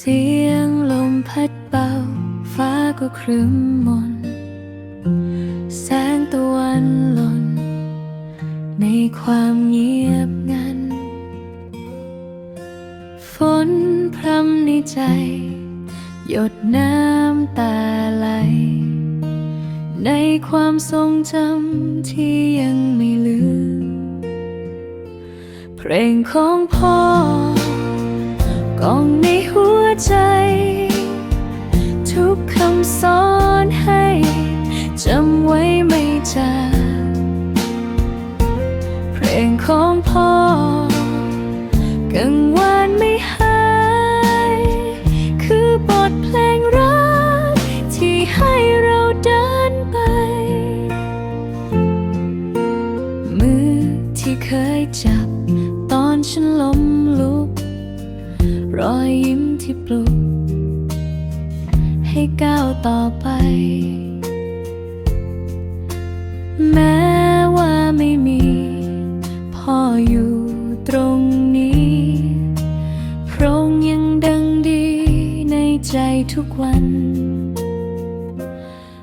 เสียงลมพัดเบา ฟ้าก็ครึ้มมน แสงตะวันหล่น ในความเงียบงัน ฝนพรำในใจ หยดน้ำตาไหล ในความทรงจำที่ยังไม่ลืม เพลงของพ่อ กองในหัวใจ ทุกคำสอนให้จำไว้ไม่จางเพลงของพ่อกังวานไม่หาย คือบทเพลงรัก ที่ให้เราเดินไป มือที่เคยจับ รอยยิ้มที่ปลุก ให้ก้าวต่อไป แม้ว่าไม่มี พ่ออยู่ตรงนี้พระองค์ยังดังดีในใจทุกวัน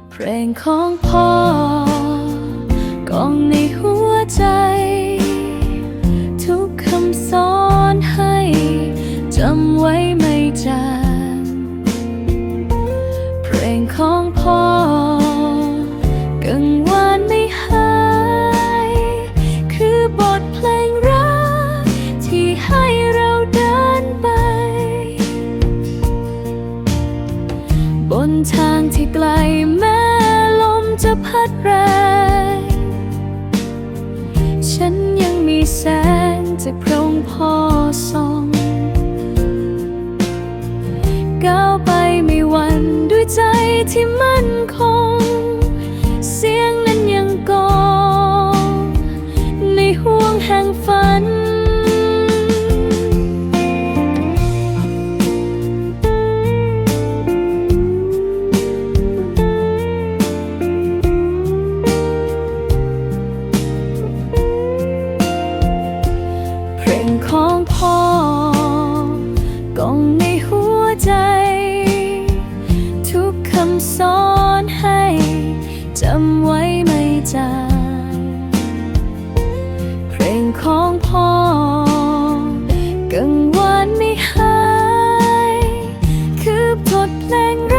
เพลงของพ่อ กังวานไม่หาย คือบทเพลงรัก ที่ให้เราเดินไป บนทางที่ไกลแม้ลมจะพัดแรงฉันยังมีแสงจากพระองค์พ่อส่อง ฝัน Nang